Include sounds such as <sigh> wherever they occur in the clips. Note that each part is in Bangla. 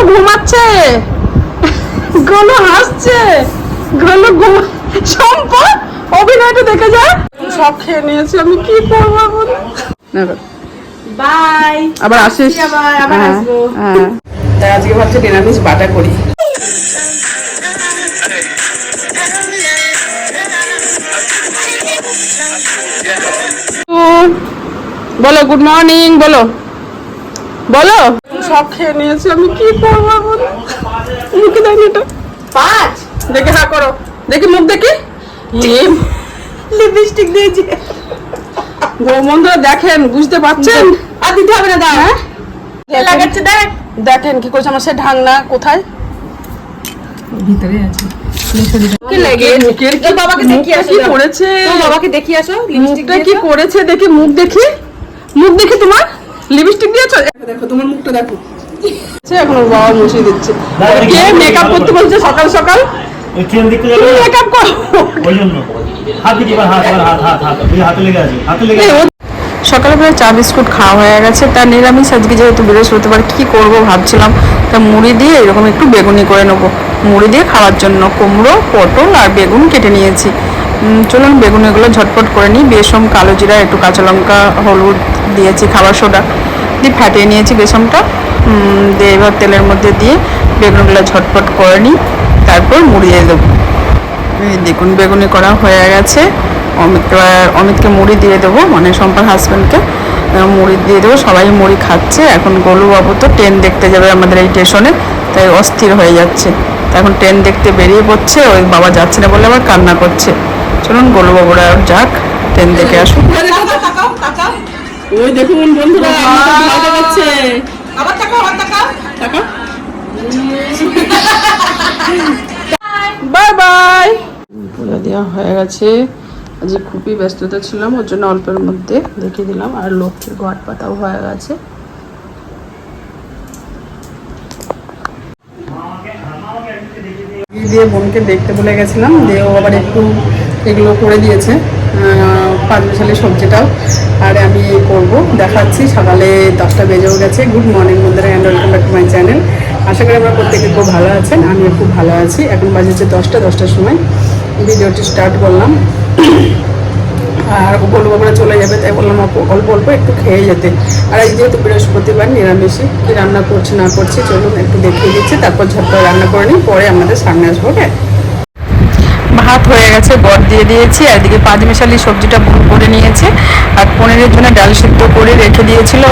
গোলু ঘুমাচ্ছে। গোলু হাসছে। গোলু ঘুম সম্পদ অভিনয়টা দেখে যা। সব খেয়ে নিয়েছি আমি কি করব বাই আবার আসিস। আবার আবার হ্যাঁ, আসব। হ্যাঁ। তাই আজকে ভাবছি নিরামিষ বাটা করি। বলো গুড মর্নিং বলো। বলো। সব খেয়ে নিয়েছি আমি কি করব মুখে দেয়নি এটা। পাঁচ। দেখে হা করো। দেখি মুখ দেখি। লিপস্টিক দিয়েছি। বন্ধুরা দেখেন বুঝতে পারছেন? আর দিতে হবে না দাও। হ্যাঁ? লাগাচ্ছে দেখ। দেখেন কি করছে আমার সে ঢাকনা কোথায়? কি লাগে মুখের কি তোর বাবাকে দেখিয়ে মুখটা আসো কি দাও। করেছে? বাবাকে দেখিয়ে আসো লিপস্টিক কি করেছে? দেখি মুখ দেখি। মুখ দেখি তোমার? লিপস্টিক দিয়েছ? দেখো তোমার মুখটা দেখো। সে এখন ওর বাবা মুছিয়ে দিচ্ছে। কে মেকআপ করতে বলছে সকাল সকাল? ওই ট্রেন দেখতে যাবে? না? মেকআপ করো। ওই জন্য। হাত দিকে এবার হাত এবার হাত হাত হাত। ওই হাতে লেগে আছে হাতে লেগে আছে সকালবেলা চা বিস্কুট খাওয়া হয়ে গেছে। তার নিরামিষ আজকে যেহেতু বৃহস্পতিবার কি করব ভাবছিলাম। তা মুড়ি দিয়ে এরকম একটু বেগুনি করে নেব। মুড়ি দিয়ে খাওয়ার জন্য কুমড়ো পটল আর বেগুন কেটে নিয়েছি। চলুন বেগুনিগুলো ঝটপট করে নিই। বেসম কালো জিরা একটু কাঁচা লঙ্কা হলুদ দিয়েছি খাবার সোডা। দিয়ে ফাটিয়ে নিয়েছি বেসনটা। দিয়ে এবার তেলের মধ্যে দিয়ে বেগুনগুলো ঝটপট করে নিই, তারপর মুড়িয়ে দেবো। দেখুন, বেগুনি করা হয়ে গেছে। অমিত অমিতকে মুড়ি দিয়ে দেবো মানে সম্পার হাজব্যান্ডকে মুড়ি দিয়ে দেবো, সবাই মুড়ি খাচ্ছে। এখন গোলুবাবু তো ট্রেন দেখতে যাবে আমাদের এই স্টেশনে, তাই অস্থির হয়ে যাচ্ছে। এখন ট্রেন দেখতে বেরিয়ে পড়ছে, ওই বাবা যাচ্ছে না বলে আবার কান্না করছে। চলুন গোলুবাবুরা যাক, ট্রেন দেখে আসুন ওই দেখুন বন্ধুরা যাচ্ছে। আবার তাকাও আবার তাকাও। Bye bye. পূজা দেওয়া হয়ে গেছে। আজকে খুবই ব্যস্ততা ছিলাম ওর জন্য অল্পের মধ্যে দেখিয়ে দিলাম আর লক্ষ্মীর ঘট পাতাও হয়ে গেছে। দিয়ে দিয়ে বোনকে দেখতে বলে গেছিলাম দিয়ে ও আবার একটু এগুলো করে দিয়েছে। পাঁচ সবজিটাও। আর আমি করব। দেখাচ্ছি। সকালে দশটা বেজেও গেছে। গুড মর্নিং বন্ধুরা and welcome back to my channel আশা করি আমরা প্রত্যেকে খুব ভালো আছেন। আমিও খুব ভালো আছি। এখন বাজে হচ্ছে দশটা, দশটার সময়। ভিডিওটি স্টার্ট করলাম। আর উপল বাবুরা চলে যাবে। তাই বললাম অল্প অল্প একটু খেয়ে যেতে। আর আজ যেহেতু বৃহস্পতিবার, নিরামিষই, কি রান্না করছি, না করছি, চলুন একটু দেখিয়ে দিচ্ছি। তারপর ঝটপট রান্না করে নিই। পরে আমাদের সামনে আসব ওকে ভাত হয়ে গেছে গড় দিয়ে দিয়েছি, আর এদিকে পাঁচ মিশালি সবজিটা করে নিয়েছে। আর পনিরের জন্য ডাল সিদ্ধ করে রেখে দিয়েছিল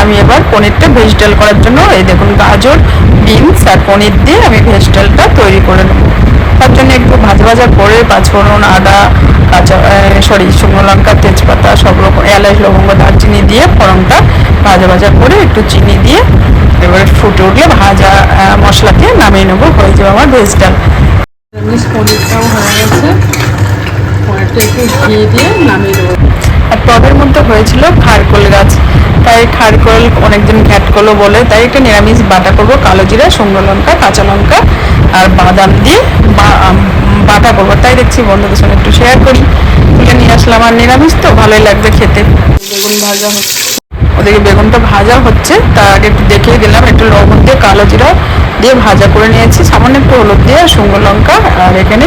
আমি এবার পনিরটা ভেজ ডাল করার জন্য, এই দেখুন গাজর, বিনস আর পনির দিয়ে আমি ভেজ ডালটা তৈরি করে নেব। তার জন্য একটু ভাজা ভাজা করে পাঁচফোড়ন, আদা, কাঁচা সরি, শুকনো লঙ্কা, তেজপাতা, সব রকম এলাচ, লবঙ্গ, দারচিনি দিয়ে ফোড়নটা ভাজা ভাজা করে একটু চিনি দিয়ে এবার ফুটে উঠলে ভাজা মশলা দিয়ে নামিয়ে নেব, হয়ে যাবে আমার ভেজ ডাল। পনিরটাও হয়ে একটু ঘি দিয়ে নামিয়ে দেবো। আর টবের মধ্যে হয়েছিল খারকোল গাছ। তাই খারকোল অনেকদিন ঘ্যাট করল বলে তাই একটা নিরামিষ বাটা করব কালো জিরা শুকনো লঙ্কা কাঁচা লঙ্কা আর বাদাম দিয়ে বাটা করব। তাই দেখছি বন্ধুদের সঙ্গে একটু শেয়ার করি। তুলে নিয়ে আসলাম আর নিরামিষ তো ভালোই লাগবে খেতে। বেগুন ভাজা হচ্ছে। ওদিকে বেগুনটা ভাজা হচ্ছে তার আগে একটু দেখিয়ে দিলাম একটু লবণ দিয়ে কালো জিরা দিয়ে ভাজা করে নিয়েছি। সামান্য একটু হলুদ দিয়ে আর শুকনো লঙ্কা আর এখানে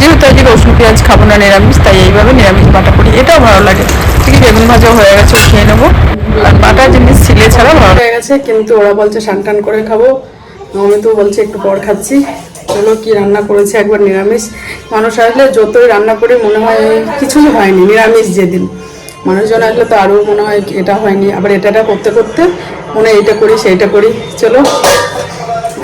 যেহেতু আজকে রসুন, পেঁয়াজ খাব না, নিরামিষ, তাই এইভাবে নিরামিষ বাটা করি। এটাও ভালো লাগে। ঠিক বেগুন ভাজাও হয়ে গেছে, খেয়ে নেব। বাটা জিনিস ছিলে ছাড়া ভালো হয়ে গেছে, কিন্তু ওরা বলছে সান টান করে খাব। আমি তো বলছে একটু পর খাচ্ছি। চলো কি রান্না করেছে একবার নিরামিষ। মানুষ আসলে যতই রান্না করি, মনে হয় কিছুই হয়নি, নিরামিষ যেদিন। মানুষজন আসলে তো আরও মনে হয় এটা হয়নি। আবার এটা এটা করতে করতে মনে এইটা করি, সেইটা করি। চলো।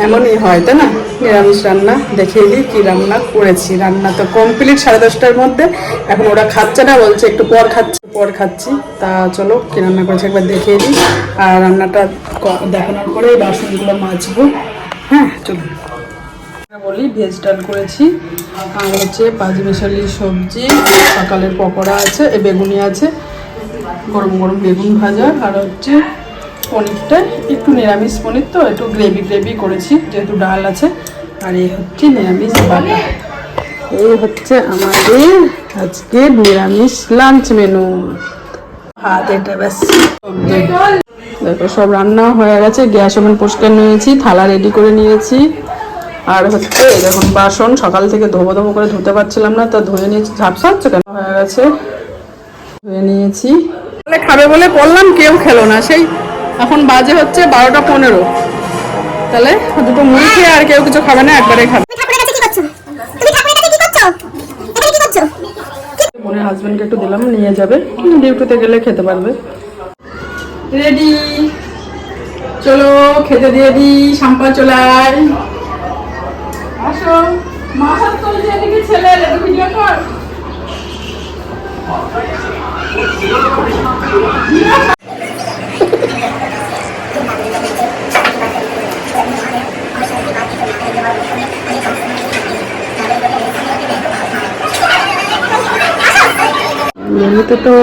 এমনই হয়, তাই না? নিরামিষ রান্না দেখিয়ে দিই কি রান্না করেছি। রান্না তো কমপ্লিট সাড়ে দশটার মধ্যে। এখন ওরা খাচ্ছে না, বলছে একটু পর খাচ্ছি পর খাচ্ছি। তা চলো, কি রান্না করেছি একবার দেখিয়ে দিই আর রান্নাটা দেখানোর পরে বাসনগুলো মাজবো। হ্যাঁ চলো। বলি ভেজ ডাল করেছি। আর হচ্ছে পাঁচ পাঁচমিশালি সবজি, সকালের পকোড়া আছে বেগুনি আছে, গরম গরম বেগুন ভাজা, আর হচ্ছে পনিরটা, একটু নিরামিষ পনির তো, একটু গ্রেভি গ্রেভি করেছি, যেহেতু ডাল আছে। আর এই হচ্ছে নিরামিষ বাটা। এই হচ্ছে আমাদের আজকে নিরামিষ লাঞ্চ মেনু ভাত এটা ব্যাস। দেখো, সব রান্না হয়ে গেছে, গ্যাস ওভেন পরিষ্কার নিয়েছি, থালা রেডি করে নিয়েছি। আর হচ্ছে দেখুন বাসন সকাল থেকে ধোবো ধোবো করে ধুতে পারছিলাম না, তা ধুয়ে নিয়েছি। ঝাপসা হচ্ছে কেন? হয়ে গেছে। ধুয়ে নিয়েছি। তাহলে খাবে বলে বললাম, কেউ খেলো না। সেই এখন বাজে হচ্ছে বারোটা পনেরো। তাহলে দুটো মুড়ি খেয়ে আর কেউ কিছু খাবে না একবারে খাবে। বোনের হাজবেন্ডকে একটু দিলাম নিয়ে যাবে। ডিউটিতে গেলে খেতে পারবে। রেডি চলো খেতে দিয়ে দি শাম্পা চলাই। আসো। মাথার তল দিয়ে দেখি ছেলে এলে ভিডিও কর। মেনুতে তো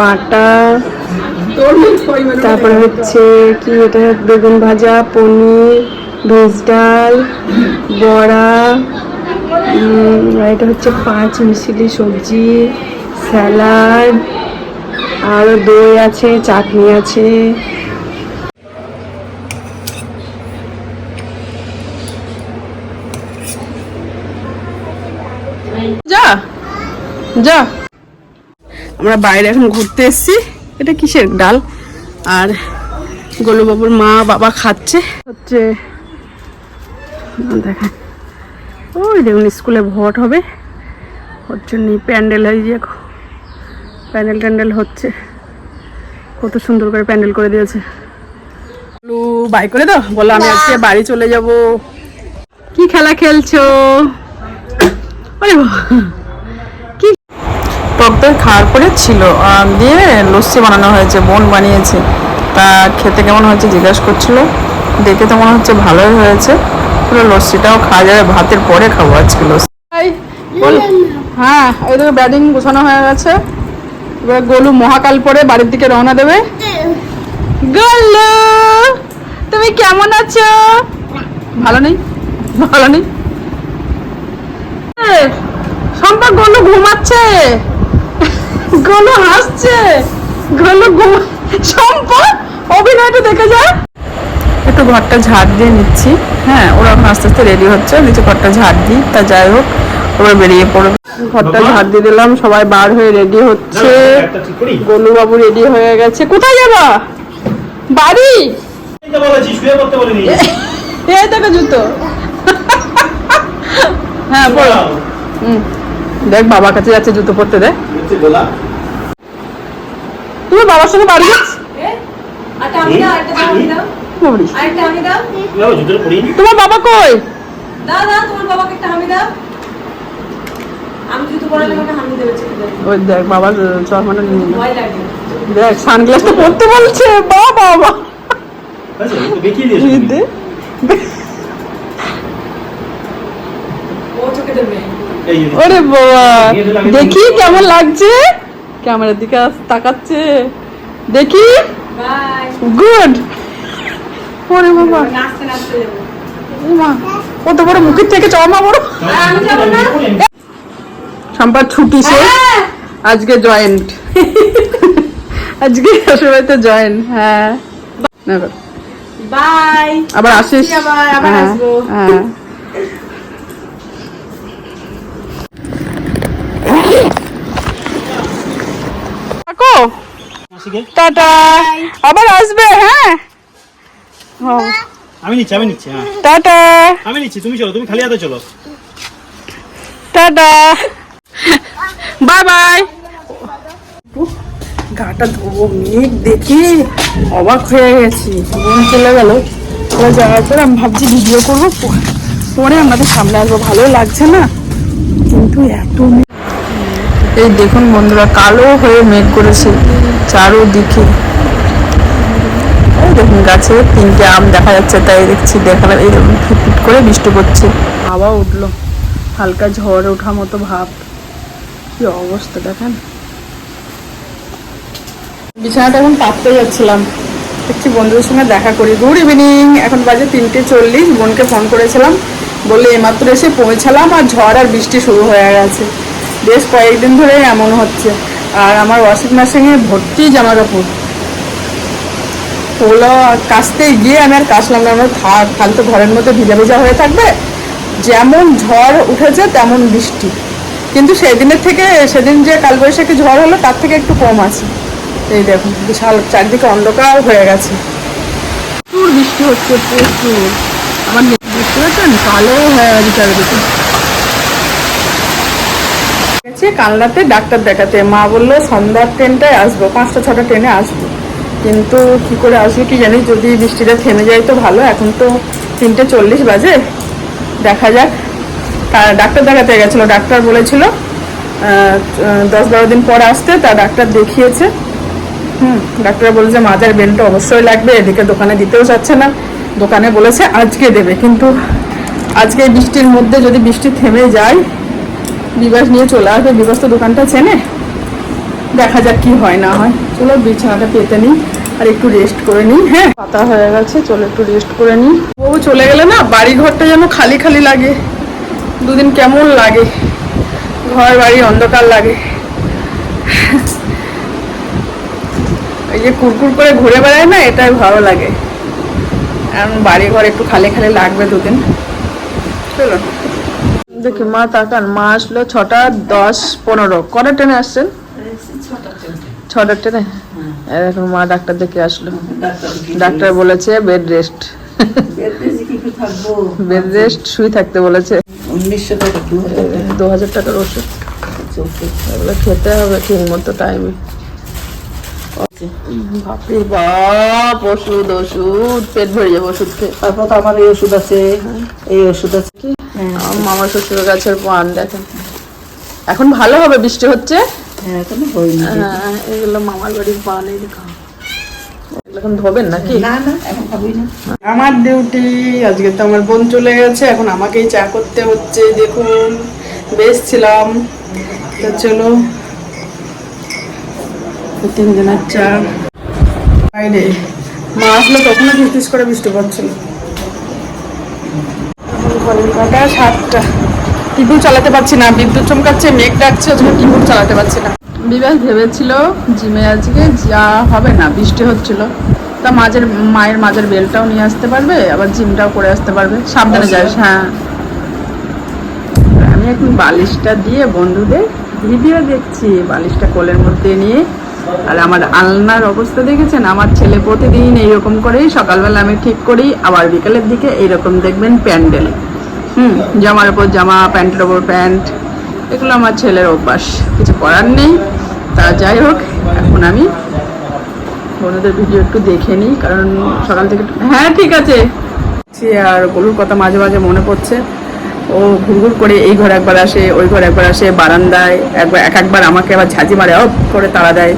বাটা তোর তারপরে হচ্ছে কি এটা, বেগুন ভাজা, পনির, ভেজ ডাল, বড়া এটা হচ্ছে পাঁচ মিশিলি সবজি, স্যালাড আরও দই আছে, চাটনি আছে। যা যা। আমরা বাইরে এখন ঘুরতে এসেছি। এটা কিসের ডাল? আর গোলুবাবুর মা বাবা খাচ্ছে। হচ্ছে, দেখেন। ওই দেখুন, স্কুলে ভোট হবে। ওর জন্যই প্যান্ডেল হয়ে যে প্যান্ডেল ট্যান্ডেল হচ্ছে। কত সুন্দর করে প্যান্ডেল করে দিয়েছে। গোলু বাই করে দাও। বলো আমি আজকে বাড়ি চলে যাব। কি খেলা খেলছো? <coughs> বাবা। টক দই খাওয়ার পরে ছিল দিয়ে লস্যি বানানো হয়েছে বোন বানিয়েছে। তা খেতে কেমন হয়েছে জিজ্ঞাসা করছিল। দেখে তো মনে হচ্ছে ভালোই হয়েছে। পুরো লস্যিটাও খাওয়া যাবে ভাতের পরে খাব আজকে লস্যি। বল। হ্যাঁ ওই দেখো ব্যাটিং গোছানো হয়ে গেছে। এবার গোলু মহাকাল পরে বাড়ির দিকে রওনা দেবে। গোলু তুমি কেমন আছো? ভালো নেই? ভালো নেই? সম্পা গোলু ঘুমাচ্ছে? গোলু হাসছে। গোলু ঘুম সম্পা অভিনয়টা দেখে যা। একটু ঘরটা ঝাড় দিয়ে নিচ্ছি। হ্যাঁ ওরা এখন আস্তে আস্তে রেডি হচ্ছে। নিচে ঘরটা ঝাড় দিই তা যাই হোক ওরা বেরিয়ে পড়বে। ঘরটা ঝাড় দিয়ে দিলাম সবাই বার হয়ে রেডি হচ্ছে। গোলু বাবু রেডি হয়ে গেছে। কোথায় যাবা? বাড়ি? এই দেখো জুতো। হ্যাঁ পড়ো। হুম। দেখ বাবার কাছে যাচ্ছে জুতো পরতে দেখ। তুমি বাবার সঙ্গে বাড়ি যাচ্ছ? তোমার বাবা কই? দেখ বাবা চশমাটা নিয়ে দেখ পরতে বলছে বাবা আচ্ছা তো। ও চোখে দেবে যে। ওরে বাবা দেখি কেমন লাগছে? ক্যামেরার দিকে তাকাচ্ছে। দেখি? গুড ওরে বাবা। কত বড় মুখের থেকে চমা বড় সম্পার ছুটি শেষ। আজকে জয়েন্ট আজকে শ্বশুরবাড়িতে জয়েন হ্যাঁ। বাই আবার আসিস। আবার হ্যাঁ, আসব। হ্যাঁ। টাটা। আবার আসবে হ্যাঁ? আমি নিচ্ছি আমি নিচ্ছি হ্যাঁ। টাটা। আমি নিচ্ছি তুমি চলো তুমি খালি হাতে চলো। টাটা। বাই বাই গাটা ধোবো মেঘ দেখে অবাক হয়ে গেছি। বোন চলে গেল। ওরা যাওয়ার পর আমি ভাবছি ভিডিও করব পরে আমাদের সামনে আসব। ভালো লাগছে না কিন্তু এত মেঘ। এই দেখুন বন্ধুরা কালো হয়ে মেঘ করেছে। চারোদিকে। দেখুন গাছে তিনটে আম দেখা যাচ্ছে, তাই দেখছি দেখালাম এই দেখুন ফিট করে বৃষ্টি পড়ছে। হাওয়া উঠল, হালকা ঝড় ওঠা মতো ভাব। কি অবস্থা দেখেন। বিছানাটা এখন পাততে যাচ্ছিলাম। দেখছি বন্ধুদের সঙ্গে দেখা করি। গুড ইভিনিং, এখন বাজে তিনটে চল্লিশ, বোনকে ফোন করেছিলাম। বললে এইমাত্র এসে পৌঁছালাম আর ঝড় আর বৃষ্টি শুরু হয়ে গেছে। বেশ কয়েকদিন ধরে এমন হচ্ছে। আর আমার ওয়াশিং মেশিনে ভর্তি জামা কাপড় ওগুলো কাচতে গিয়ে আমি আর কাচলাম না, আমার থাক ফালতু ঘরের মধ্যে ভিজা ভিজা হয়ে থাকবে। যেমন ঝড় উঠেছে, তেমন বৃষ্টি। কিন্তু সেদিনের থেকে, সেদিন যে কালবৈশাখী ঝড় হলো, তার থেকে একটু কম আছে। এই দেখুন, বিশাল চারদিকে অন্ধকার হয়ে গেছে। প্রচুর বৃষ্টি হচ্ছে, প্রচুর। আমার বুঝতে পারছেন কালো হয়ে গেছে চারিদিকে। গেছি, কাল রাতে ডাক্তার দেখাতে। মা বলল, সন্ধ্যার ট্রেনটায় আসব, পাঁচটা, ছটা ট্রেনে আসব। কিন্তু কি করে আসব কি জানি, যদি বৃষ্টিটা থেমে যায় তো ভালো, এখন তো তিনটে চল্লিশ বাজে। দেখা যাক। তা- ডাক্তার দেখাতে গেছিল, ডাক্তার বলেছিল দশ বারো দিন পর আসতে, তা ডাক্তার দেখিয়েছে। হুম, ডাক্তার বলেছে মাজার বেলটা অবশ্যই লাগবে, এদিকে দোকানে দিতেও চাচ্ছে না। দোকানে বলেছে, আজকে দেবে। কিন্তু আজকে বৃষ্টির মধ্যে যদি বৃষ্টি থেমে যায় বিবাস নিয়ে চলে আসবে বিবাস তো দোকানটা চেনে। দেখা যাক কি হয়, না হয়। চলো, বিছানাটা পেতে নিই আর একটু রেস্ট করে নিই হ্যাঁ? পাতা হয়ে গেছে, চলো একটু রেস্ট করে নিই ও চলে গেলে না বাড়ি ঘরটা যেন খালি খালি লাগে। দুদিন কেমন লাগে। ঘর বাড়ি অন্ধকার লাগে। এই যে কুরকুর করে ঘুরে বেড়ায় না, এটাই ভালো লাগে। কারণ বাড়ি ঘর একটু খালি খালি লাগবে দুদিন। চলো। দেখি মা তাকান মা আসলো ছটা দশ পনেরো। কটা ট্রেনে আসছেন? ছটা ট্রেনে? এই দেখুন মা ডাক্তার দেখে আসলো। ডাক্তার বলেছে বেড রেস্ট। বেড রেস্ট শুয়ে থাকতে বলেছে। উনিশশো টাকা দু হাজার টাকার ওষুধ। এগুলো খেতে হবে ঠিক মতো টাইমে বাপরে বাপ ওষুধ ওষুধ পেট ভরে যাবে ওষুধ খেয়ে। তারপর তো আমার এই ওষুধ আছে। এই ওষুধ আছে। আমার মামা শ্বশুর গাছের পান দেখেন। এখন ভালো হবে বৃষ্টি হচ্ছে? হ্যাঁ এগুলো মামার বাড়ির পান এই দেখো। এখন ধোবেন নাকি? না না এখন খাবি না। আমার ডিউটি আজকে তো আমার বোন চলে গেছে এখন আমাকেই চা করতে হচ্ছে দেখুন বেশ ছিলাম তো চলো তিনজনের চা। বাইরে। মা আসলে তখনও ফিস করে বৃষ্টি পড়ছিল ঘণ্টা সাতটা। টিভিও চালাতে পারছি না বিদ্যুৎ চমকাচ্ছে মেঘ ডাকছে ওই জন্য টিভিও চালাতে পারছি না। বিবাস ভেবেছিল জিমে আজকে যা হবে না বৃষ্টি হচ্ছিল। তা মাঝের মায়ের মাঝের বেলটাও নিয়ে আসতে পারবে আবার জিমটাও করে আসতে পারবে। সাবধানে যাস হ্যাঁ। আমি এখন বালিশটা দিয়ে বন্ধুদের ভিডিও দেখছি বালিশটা কোলের মধ্যে নিয়ে। আর আমার আলনার অবস্থা দেখেছেন? আমার ছেলে প্রতিদিন এইরকম করেই সকালবেলা আমি ঠিক করি আবার বিকালের দিকে এইরকম দেখবেন প্যান্ডেল। হুম, জামার উপর জামা, প্যান্টের ওপর প্যান্ট, এগুলো আমার ছেলের অভ্যাস। কিছু করার নেই। তা যাই হোক, এখন আমি বন্ধুদের ভিডিও একটু দেখে নিই, কারণ সকাল থেকে হ্যাঁ ঠিক আছে। আর গরুর কথা মাঝে মাঝে মনে পড়ছে। ও ঘুরঘুর করে এই ঘর একবার আসে, ওই ঘর একবার আসে, বারান্দায় একবার এক একবার আমাকে আবার ঝাঁঝি মারে অফ করে তাড়া দেয়।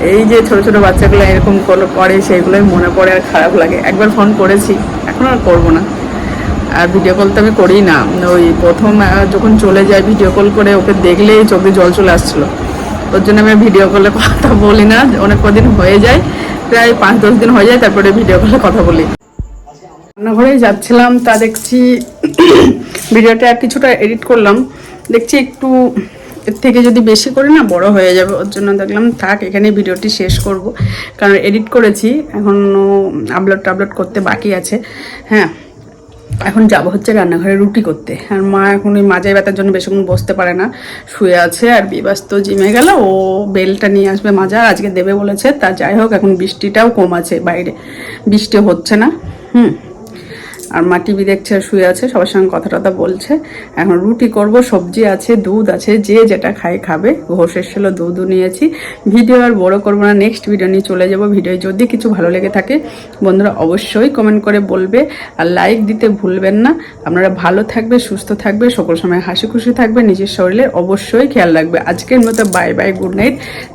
এই যে ছোট ছোট বাচ্চাগুলো এরকম করে- সেইগুলোই মনে পড়ে আর খারাপ লাগে। একবার ফোন করেছি, এখন আর করব না। আর ভিডিও কল তো আমি করি না। ওই প্রথম যখন চলে যায় ভিডিও কল করে, ওকে দেখলেই চোখে জল চলে আসছিল। ওর জন্য আমি ভিডিও কলে কথা বলি না। অনেক কদিন হয়ে যায়, প্রায় পাঁচ, দশ দিন হয়ে যায়, তারপরে ভিডিও কলে কথা বলি। রান্নাঘরেই যাচ্ছিলাম, তা দেখছি ভিডিওটা কিছুটা এডিট করলাম। দেখছি একটু এর থেকে যদি বেশি করে না, বড় হয়ে যাবে। ওর জন্য দেখলাম, থাক এখানে ভিডিওটি শেষ করব। কারণ এডিট করেছি, এখনও আপলোড টাপলোড করতে বাকি আছে। হ্যাঁ। এখন যাব হচ্ছে রান্নাঘরে রুটি করতে। আর মা এখন ওই মাঝে ব্যথার জন্য বেশিক্ষণ বসতে পারে না। শুয়ে আছে আর বিবাস তো জিমে গেল, ও বেলটা নিয়ে আসবে মাজা, আজকে দেবে বলেছে। তা যাই হোক, এখন বৃষ্টিটাও কম আছে বাইরে। বৃষ্টি হচ্ছে না, হুম। আর মা টিভি দেখছে শুয়ে আছে, সবার সঙ্গে কথা টথা বলছে। এখন রুটি করব, সবজি আছে, দুধ আছে, যে যেটা খায় খাবে। ঘোষ এসেছিল, দুধও নিয়েছি। ভিডিও আর বড় করব না নেক্সট ভিডিও নিয়ে চলে যাব। ভিডিও যদি কিছু ভালো লেগে থাকে, বন্ধুরা অবশ্যই কমেন্ট করে বলবে। আর লাইক দিতে ভুলবেন না। আপনারা ভালো থাকবে, সুস্থ থাকবে, সকল সময় হাসি খুশি থাকবে, নিজের শরীরের অবশ্যই খেয়াল রাখবে। আজকের মতো বাই বাই গুড নাইট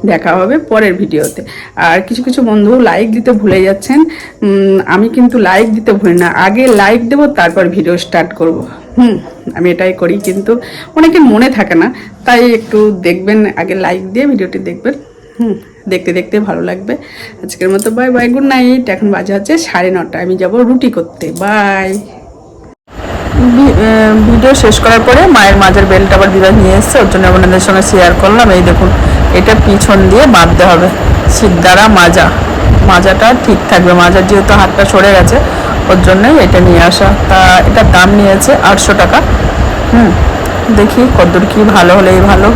দেখা হবে পরের ভিডিওতে। আর কিছু কিছু বন্ধু লাইক দিতে ভুলে যাচ্ছেন। আমি কিন্তু লাইক দিতে ভুলি না। আগে লাইক দেবো, তারপর ভিডিও স্টার্ট করব। হুম, আমি এটাই করি, কিন্তু অনেকে মনে থাকে না, তাই একটু দেখবেন, আগে লাইক দিয়ে ভিডিওটি দেখবেন। হুম, দেখতে দেখতে ভালো লাগবে। আজকের মতো বাই বাই গুড নাইট এখন বাজে হচ্ছে সাড়ে নটা, আমি যাব রুটি করতে। বাই ভিডিও শেষ করার পরে মায়ের মাঝের বেলটা আবার বিবাহ নিয়ে এসছে, ওর জন্য আপনাদের সঙ্গে শেয়ার করলাম। এই দেখুন, এটা পিছন দিয়ে বাঁধতে হবে। সিদ্ধারা মাজা। মাজাটা ঠিক থাকবে। মাজার যেহেতু হাতটা সরে গেছে, ওর জন্যই এটা নিয়ে আসা। তা এটার দাম নিয়েছে আটশো টাকা। হুম, দেখি কতদূর কি ভালো হলেই ভালো।